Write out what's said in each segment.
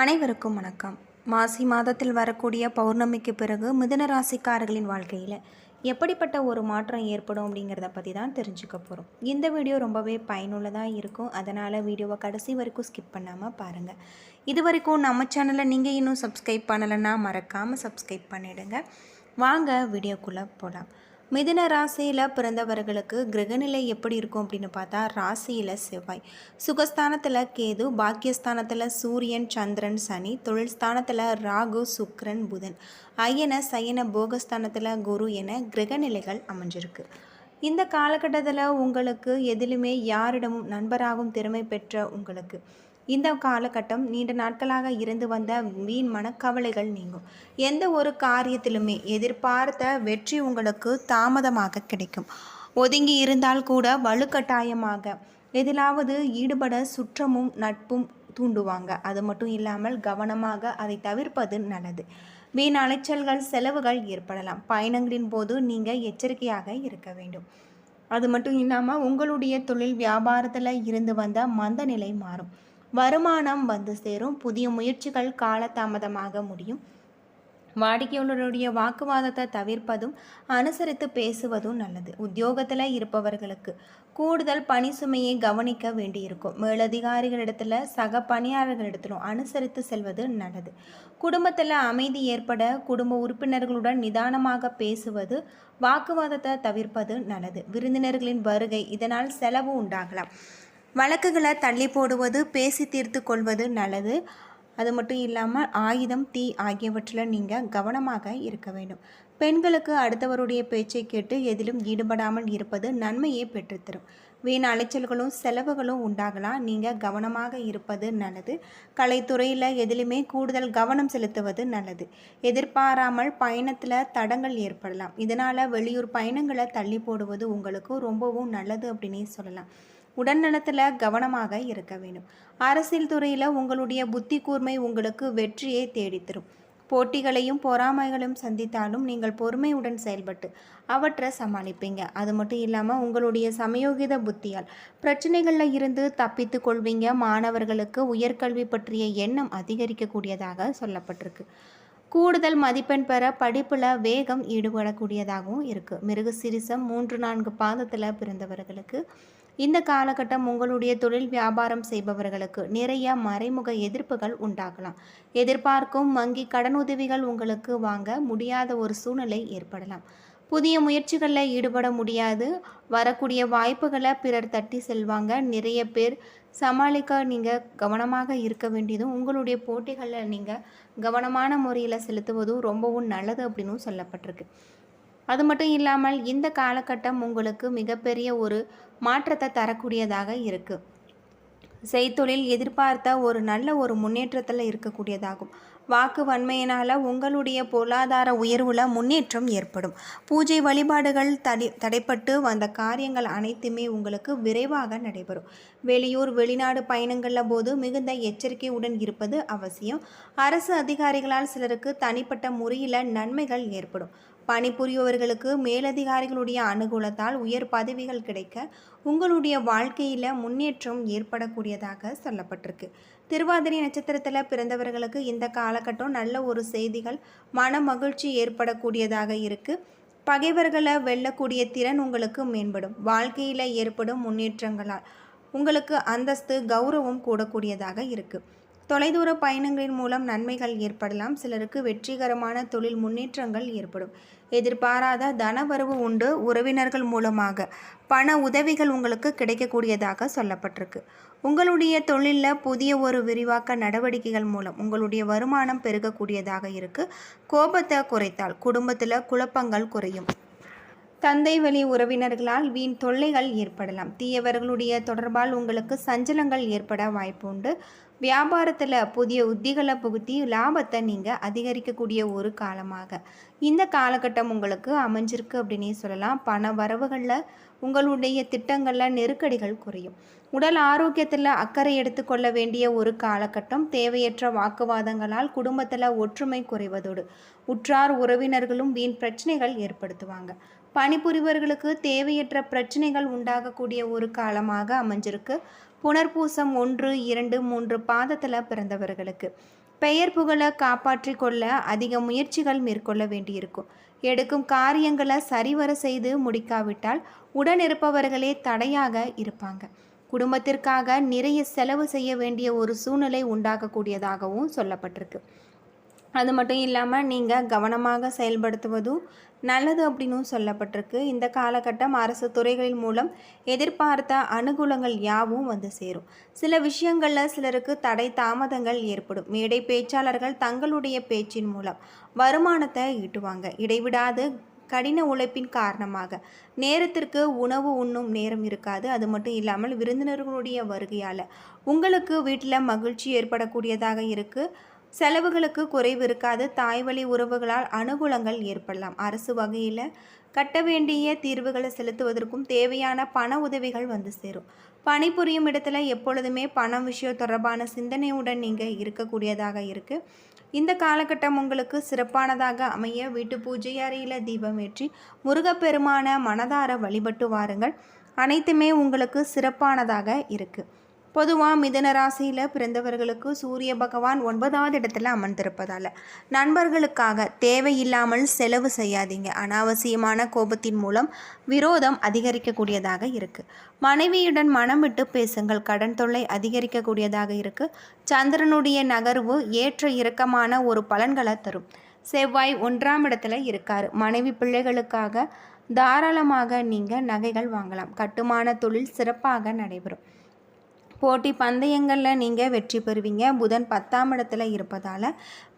அனைவருக்கும் வணக்கம். மாசி மாதத்தில் வரக்கூடிய பௌர்ணமிக்கு பிறகு மிதுன ராசிக்காரர்களின் வாழ்க்கையில் எப்படிப்பட்ட ஒரு மாற்றம் ஏற்படும் அப்படிங்கிறத பற்றி தான் தெரிஞ்சுக்க போகிறோம் இந்த வீடியோ ரொம்பவே பயனுள்ளதாக இருக்கும். அதனால் வீடியோவை கடைசி வரைக்கும் ஸ்கிப் பண்ணாமல் பாருங்கள் இது வரைக்கும் நம்ம சேனலை நீங்கள் இன்னும் சப்ஸ்கிரைப் பண்ணலைன்னா மறக்காமல் சப்ஸ்கிரைப் பண்ணிவிடுங்க வாங்க வீடியோக்குள்ளே போகலாம் மிதுன ராசியில் பிறந்தவர்களுக்கு கிரகநிலை எப்படி இருக்கும் அப்படின்னு பார்த்தா ராசியில் செவ்வாய். சுகஸ்தானத்தில் கேது பாக்கியஸ்தானத்தில் சூரியன் சந்திரன் சனி. தொழில் ஸ்தானத்தில் ராகு சுக்ரன் புதன். ஐயன சயன போகஸ்தானத்தில் குரு என கிரகநிலைகள் அமைஞ்சிருக்கு. இந்த காலகட்டத்தில் உங்களுக்கு எதிலுமே யாரிடமும் நண்பராகும் திறமை பெற்ற உங்களுக்கு இந்த காலகட்டம் நீண்ட நாட்களாக இருந்து வந்த வீண் மனக்கவலைகள் நீங்கும். எந்த ஒரு காரியத்திலுமே எதிர்பார்த்த வெற்றி உங்களுக்கு தாமதமாக கிடைக்கும். ஒதுங்கி இருந்தால் கூட வலுக்கட்டாயமாக எதிலாவது ஈடுபட சுற்றமும் நட்பும் தூண்டுவாங்க. அது மட்டும் இல்லாமல் கவனமாக அதை தவிர்ப்பது நல்லது. வீண் அலைச்சல்கள் செலவுகள் ஏற்படலாம். பயணங்களின் போது நீங்கள் எச்சரிக்கையாக இருக்க வேண்டும். அது மட்டும் இல்லாமல் உங்களுடைய தொழில் வியாபாரத்தில் இருந்து வந்த மந்த நிலை மாறும். வருமானம் வந்து சேரும். புதிய முயற்சிகள் காலதாமதமாக முடியும். வாடிக்கையாளருடைய வாக்குவாதத்தை தவிர்ப்பதும் அனுசரித்து பேசுவதும் நல்லது. உத்தியோகத்தில் இருப்பவர்களுக்கு கூடுதல் பணி சுமையை கவனிக்க வேண்டியிருக்கும். மேலதிகாரிகளிடத்தில் சக பணியாளர்களிடத்திலும் அனுசரித்து செல்வது நல்லது. குடும்பத்தில் அமைதி ஏற்பட குடும்ப உறுப்பினர்களுடன் நிதானமாக பேசுவது வாக்குவாதத்தை தவிர்ப்பது நல்லது. விருந்தினர்களின் வருகை இதனால் செலவு உண்டாகலாம். வழக்குகளை தள்ளி போடுவது பேசி தீர்த்து கொள்வது நல்லது. அது மட்டும் இல்லாமல் ஆயுதம் தீ ஆகியவற்றில் நீங்கள் கவனமாக இருக்க வேண்டும். பெண்களுக்கு அடுத்தவருடைய பேச்சை கேட்டு எதிலும் ஈடுபடாமல் இருப்பது நன்மையை பெற்றுத்தரும். வீண் அலைச்சல்களும் செலவுகளும் உண்டாகலாம். நீங்கள் கவனமாக இருப்பது நல்லது. கலைத்துறையில் எதிலுமே கூடுதல் கவனம் செலுத்துவது நல்லது. எதிர்பாராமல் பயணத்தில் தடங்கள் ஏற்படலாம். இதனால் வெளியூர் பயணங்களை தள்ளி போடுவது உங்களுக்கு ரொம்பவும் நல்லது அப்படின்னே சொல்லலாம். உடல்நலத்தில் கவனமாக இருக்க வேண்டும். அரசியல் துறையில் உங்களுடைய புத்தி கூர்மை உங்களுக்கு வெற்றியை தேடித்தரும். போட்டிகளையும் பொறாமைகளையும் சந்தித்தாலும் நீங்கள் பொறுமையுடன் செயல்பட்டு அவற்றை சமாளிப்பீங்க. அது மட்டும் இல்லாமல் உங்களுடைய சமயோகித புத்தியால் பிரச்சனைகளில் இருந்து தப்பித்து கொள்வீங்க. மாணவர்களுக்கு உயர்கல்வி பற்றிய எண்ணம் அதிகரிக்கக்கூடியதாக சொல்லப்பட்டிருக்கு. கூடுதல் மதிப்பெண் பெற படிப்பில் வேகம் ஈடுபடக்கூடியதாகவும் இருக்குது மிருக சிரிசம் மூன்று நான்கு பாதத்தில் பிறந்தவர்களுக்கு இந்த காலகட்டம் உங்களுடைய தொழில் வியாபாரம் செய்பவர்களுக்கு நிறைய மறைமுக எதிர்ப்புகள் உண்டாகலாம். எதிர்பார்க்கும் வங்கி கடனுதவிகள் உங்களுக்கு வாங்க முடியாத ஒரு சூழ்நிலை ஏற்படலாம். புதிய முயற்சிகளில் ஈடுபட முடியாது. வரக்கூடிய வாய்ப்புகளை பிறர் தட்டி செல்வாங்க. நிறைய பேர் சமாளிக்க நீங்கள் கவனமாக இருக்க வேண்டியதும் உங்களுடைய போட்டிகளில் நீங்கள் கவனமான முறையில் செலுத்துவதும் ரொம்பவும் நல்லது அப்படின்னும் சொல்லப்பட்டிருக்கு. அது மட்டும் இல்லாமல் இந்த காலகட்டம் உங்களுக்கு மிகப்பெரிய ஒரு மாற்றத்தை தரக்கூடியதாக இருக்குது செய்தொழில் எதிர்பார்த்த ஒரு நல்ல ஒரு முன்னேற்றத்தில் இருக்கக்கூடியதாகும். வாக்கு வன்மையினால் உங்களுடைய பொருளாதார உயர்வில் முன்னேற்றம் ஏற்படும். பூஜை வழிபாடுகள் தடை தடைப்பட்டு வந்த காரியங்கள் அனைத்துமே உங்களுக்கு விரைவாக நடைபெறும். வெளியூர் வெளிநாடு பயணங்களில் போது மிகுந்த எச்சரிக்கையுடன் இருப்பது அவசியம். அரசு அதிகாரிகளால் சிலருக்கு தனிப்பட்ட முறையில் நன்மைகள் ஏற்படும். பணிபுரிபவர்களுக்கு மேலதிகாரிகளுடைய அனுகூலத்தால் உயர் பதவிகள் கிடைக்க உங்களுடைய வாழ்க்கையில் முன்னேற்றம் ஏற்படக்கூடியதாக சொல்லப்பட்டிருக்கு. திருவாதிரை நட்சத்திரத்தில் பிறந்தவர்களுக்கு இந்த காலகட்டம் நல்ல ஒரு செய்திகள் மன மகிழ்ச்சி ஏற்படக்கூடியதாக இருக்குது பகைவர்களை வெல்லக்கூடிய திறன் உங்களுக்கு மேம்படும். வாழ்க்கையில் ஏற்படும் முன்னேற்றங்களால் உங்களுக்கு அந்தஸ்து கௌரவம் கூடக்கூடியதாக இருக்குது தொலைதூர பயணங்களின் மூலம் நன்மைகள் ஏற்படலாம். சிலருக்கு வெற்றிகரமான தொழில் முன்னேற்றங்கள் ஏற்படும். எதிர்பாராத தனவரவு உண்டு உறவினர்கள் மூலமாக. பண உதவிகள் உங்களுக்கு கிடைக்கக்கூடியதாக சொல்லப்பட்டிருக்கு. உங்களுடைய தொழிலில் புதிய ஒரு விரிவாக்க நடவடிக்கைகள் மூலம் உங்களுடைய வருமானம் பெருகக்கூடியதாக இருக்குது கோபத்தை குறைத்தால் குடும்பத்தில் குழப்பங்கள் குறையும். தந்தை வழி உறவினர்களால் வீண் தொல்லைகள் ஏற்படலாம். தீயவர்களுடைய தொடர்பால் உங்களுக்கு சஞ்சலங்கள் ஏற்பட வாய்ப்புண்டு. வியாபாரத்தில் புதிய உத்திகளை புகுத்தி லாபத்தை நீங்கள் அதிகரிக்கக்கூடிய ஒரு காலமாக. இந்த காலகட்டம் உங்களுக்கு அமைஞ்சிருக்கு அப்படின்னே சொல்லலாம். பண வரவுகளில் உங்களுடைய திட்டங்களில் நெருக்கடிகள் குறையும். உடல் ஆரோக்கியத்தில் அக்கறை எடுத்துக்கொள்ள வேண்டிய ஒரு காலகட்டம். தேவையற்ற வாக்குவாதங்களால் குடும்பத்தில் ஒற்றுமை குறைவதோடு உற்றார் உறவினர்களும் வீண் பிரச்சனைகள் ஏற்படுத்துவாங்க. பணிபுரிவர்களுக்கு தேவையற்ற பிரச்சனைகள் உண்டாகக்கூடிய ஒரு காலமாக அமைஞ்சிருக்கு. புனர்பூசம் ஒன்று இரண்டு மூன்று பாதத்தில் பிறந்தவர்களுக்கு. பெயர் புகழை காப்பாற்றி கொள்ள அதிக முயற்சிகள் மேற்கொள்ள வேண்டியிருக்கும். எடுக்கும் காரியங்களை சரிவர செய்து முடிக்காவிட்டால் உடன் இருப்பவர்களே தடையாக இருப்பாங்க. குடும்பத்திற்காக நிறைய செலவு செய்ய வேண்டிய ஒரு சூழ்நிலை உண்டாகக்கூடியதாகவும் சொல்லப்பட்டிருக்கு. அது மட்டும் இல்லாமல் நீங்கள் கவனமாக செயல்படுத்துவதும் நல்லது அப்படின்னும் சொல்லப்பட்டிருக்கு. இந்த காலகட்டம் அரசு துறைகளின் மூலம் எதிர்பார்த்த அனுகூலங்கள் யாவும் வந்து சேரும். சில விஷயங்களில் சிலருக்கு தடை தாமதங்கள் ஏற்படும். மேடை பேச்சாளர்கள் தங்களுடைய பேச்சின் மூலம் வருமானத்தை ஈட்டுவாங்க. இடைவிடாது கடின உழைப்பின் காரணமாக நேரத்திற்கு உணவு உண்ணும் நேரம் இருக்காது. அது மட்டும் இல்லாமல் விருந்தினர்களுடைய வருகையால் உங்களுக்கு வீட்டில் மகிழ்ச்சி ஏற்படக்கூடியதாக இருக்குது செலவுகளுக்கு குறைவு இருக்காது. தாய்வழி உறவுகளால் அனுகூலங்கள் ஏற்படலாம். அரசு வகையில் கட்ட வேண்டிய தீர்வுகளை செலுத்துவதற்கும் தேவையான பண உதவிகள் வந்து சேரும். பணிபுரியும் இடத்துல எப்பொழுதுமே பணம் விஷயம் தொடர்பான சிந்தனையுடன் நீங்கள் இருக்கக்கூடியதாக இருக்குது இந்த காலகட்டம் உங்களுக்கு சிறப்பானதாக அமைய வீட்டு பூஜை அறையில் தீபம் ஏற்றி முருகப்பெருமான மனதார வழிபட்டு வாருங்கள். அனைத்துமே உங்களுக்கு சிறப்பானதாக இருக்குது பொதுவாக மிதன ராசியில் பிறந்தவர்களுக்கு சூரிய பகவான் ஒன்பதாவது இடத்துல அமர்ந்திருப்பதால் நண்பர்களுக்காக தேவையில்லாமல் செலவு செய்யாதீங்க. அனாவசியமான கோபத்தின் மூலம் விரோதம் அதிகரிக்கக்கூடியதாக இருக்குது மனைவியுடன் மனம் விட்டு பேசுங்கள். கடன் தொல்லை அதிகரிக்கக்கூடியதாக இருக்குது சந்திரனுடைய நகர்வு ஏற்ற இறக்கமான ஒரு பலன்களை தரும். செவ்வாய் ஒன்றாம் இடத்துல இருக்கார். மனைவி பிள்ளைகளுக்காக தாராளமாக நீங்கள் நகைகள் வாங்கலாம். கட்டுமான தொழில் சிறப்பாக நடைபெறும். போட்டி பந்தயங்களில் நீங்கள் வெற்றி பெறுவீங்க. புதன் பத்தாம் இடத்துல இருப்பதால்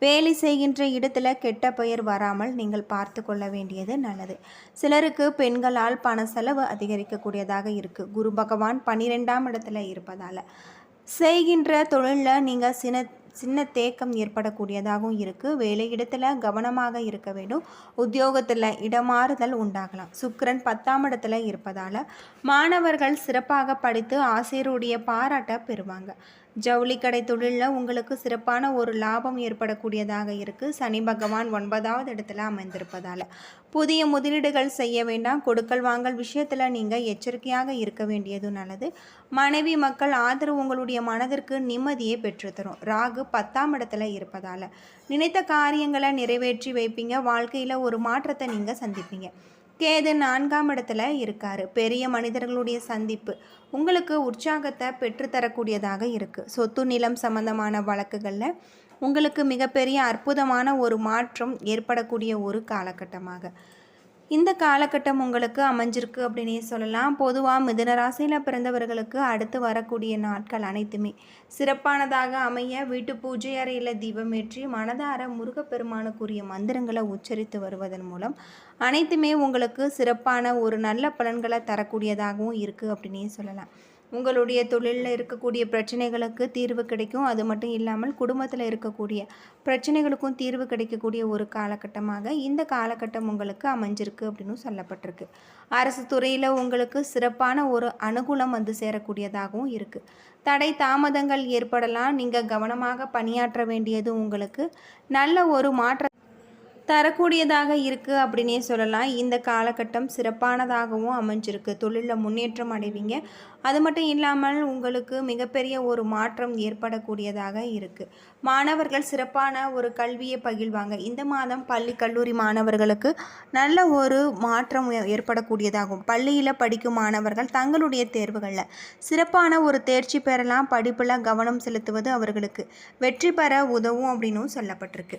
வேலை செய்கின்ற இடத்துல கெட்ட பெயர் வராமல் நீங்கள் பார்த்து கொள்ள வேண்டியது நல்லது. சிலருக்கு பெண்களால் பண செலவு அதிகரிக்கக்கூடியதாக இருக்குது குரு பகவான் பன்னிரெண்டாம் இடத்துல இருப்பதால் செய்கின்ற தொழிலில் நீங்கள் சின சின்ன தேக்கம் ஏற்படக்கூடியதாகவும் இருக்குது வேலையிடத்தில் கவனமாக இருக்க வேண்டும். உத்தியோகத்தில் இடமாறுதல் உண்டாகலாம். சுக்கரன் பத்தாம் இடத்துல இருப்பதால் மாணவர்கள் சிறப்பாக படித்து ஆசிரியருடைய பாராட்ட பெறுவாங்க. ஜவுளி கடை தொழிலில் உங்களுக்கு சிறப்பான ஒரு லாபம் ஏற்படக்கூடியதாக இருக்குது சனி பகவான் ஒன்பதாவது இடத்துல அமைந்திருப்பதால். புதிய முதலீடுகள் செய்ய வேண்டாம். கொடுக்கல் வாங்கல் விஷயத்தில் நீங்கள் எச்சரிக்கையாக இருக்க வேண்டியது நல்லது. மனைவி மக்கள் ஆதரவு உங்களுடைய மனதிற்கு நிம்மதியை பெற்றுத்தரும். ராகு பத்தாம் இடத்துல இருப்பதால். நினைத்த காரியங்களை நிறைவேற்றி வைப்பீங்க. வாழ்க்கையில் ஒரு மாற்றத்தை நீங்கள் சந்திப்பீங்க. கேது நான்காம் இடத்துல இருக்கார். பெரிய மனிதர்களுடைய சந்திப்பு. உங்களுக்கு உற்சாகத்தை பெற்றுத்தரக்கூடியதாக இருக்குது சொத்து நிலம் சம்பந்தமான வழக்குகளில் உங்களுக்கு மிகப்பெரிய அற்புதமான ஒரு மாற்றம் ஏற்படக்கூடிய ஒரு காலகட்டமாக. இந்த காலகட்டம் உங்களுக்கு அமைஞ்சிருக்கு அப்படின்னே சொல்லலாம். பொதுவாக மிதனராசியில் பிறந்தவர்களுக்கு அடுத்து வரக்கூடிய நாட்கள் அனைத்துமே. சிறப்பானதாக அமைய வீட்டு பூஜை அறையில் தீபமேற்றி மனதார முருகப்பெருமானுக்குரிய மந்திரங்களை உச்சரித்து வருவதன் மூலம் அனைத்துமே உங்களுக்கு சிறப்பான ஒரு நல்ல பலன்களை தரக்கூடியதாகவும் இருக்குது அப்படின்னே சொல்லலாம். உங்களுடைய தொழிலில் இருக்கக்கூடிய பிரச்சனைகளுக்கு தீர்வு கிடைக்கும். அது மட்டும் இல்லாமல் குடும்பத்தில் இருக்கக்கூடிய பிரச்சனைகளுக்கும் தீர்வு கிடைக்கக்கூடிய ஒரு காலகட்டமாக இந்த காலகட்டம் உங்களுக்கு அமைஞ்சிருக்கு அப்படின்னு சொல்லப்பட்டிருக்கு. அரசு துறையில் உங்களுக்கு சிறப்பான ஒரு அனுகூலம் வந்து சேரக்கூடியதாகவும் இருக்குது தடை தாமதங்கள் ஏற்படலாம். நீங்கள் கவனமாக பணியாற்ற வேண்டியது உங்களுக்கு நல்ல ஒரு மாற்ற தரக்கூடியதாக இருக்குது அப்படின்னே சொல்லலாம். இந்த காலகட்டம் சிறப்பானதாகவும் அமைஞ்சிருக்கு. தொழிலில் முன்னேற்றம் அடைவீங்க. அது மட்டும் இல்லாமல் உங்களுக்கு மிகப்பெரிய ஒரு மாற்றம் ஏற்படக்கூடியதாக இருக்குது மாணவர்கள் சிறப்பான ஒரு கல்வியை பகிழ்வாங்க இந்த மாதம் பள்ளி கல்லூரி மாணவர்களுக்கு நல்ல ஒரு மாற்றம் ஏற்படக்கூடியதாகும். பள்ளியில் படிக்கும் மாணவர்கள் தங்களுடைய தேர்வுகளில் சிறப்பான ஒரு தேர்ச்சி பெறலாம். படிப்பில் கவனம் செலுத்துவது அவர்களுக்கு. வெற்றி பெற உதவும் அப்படின்னும் சொல்லப்பட்டிருக்கு.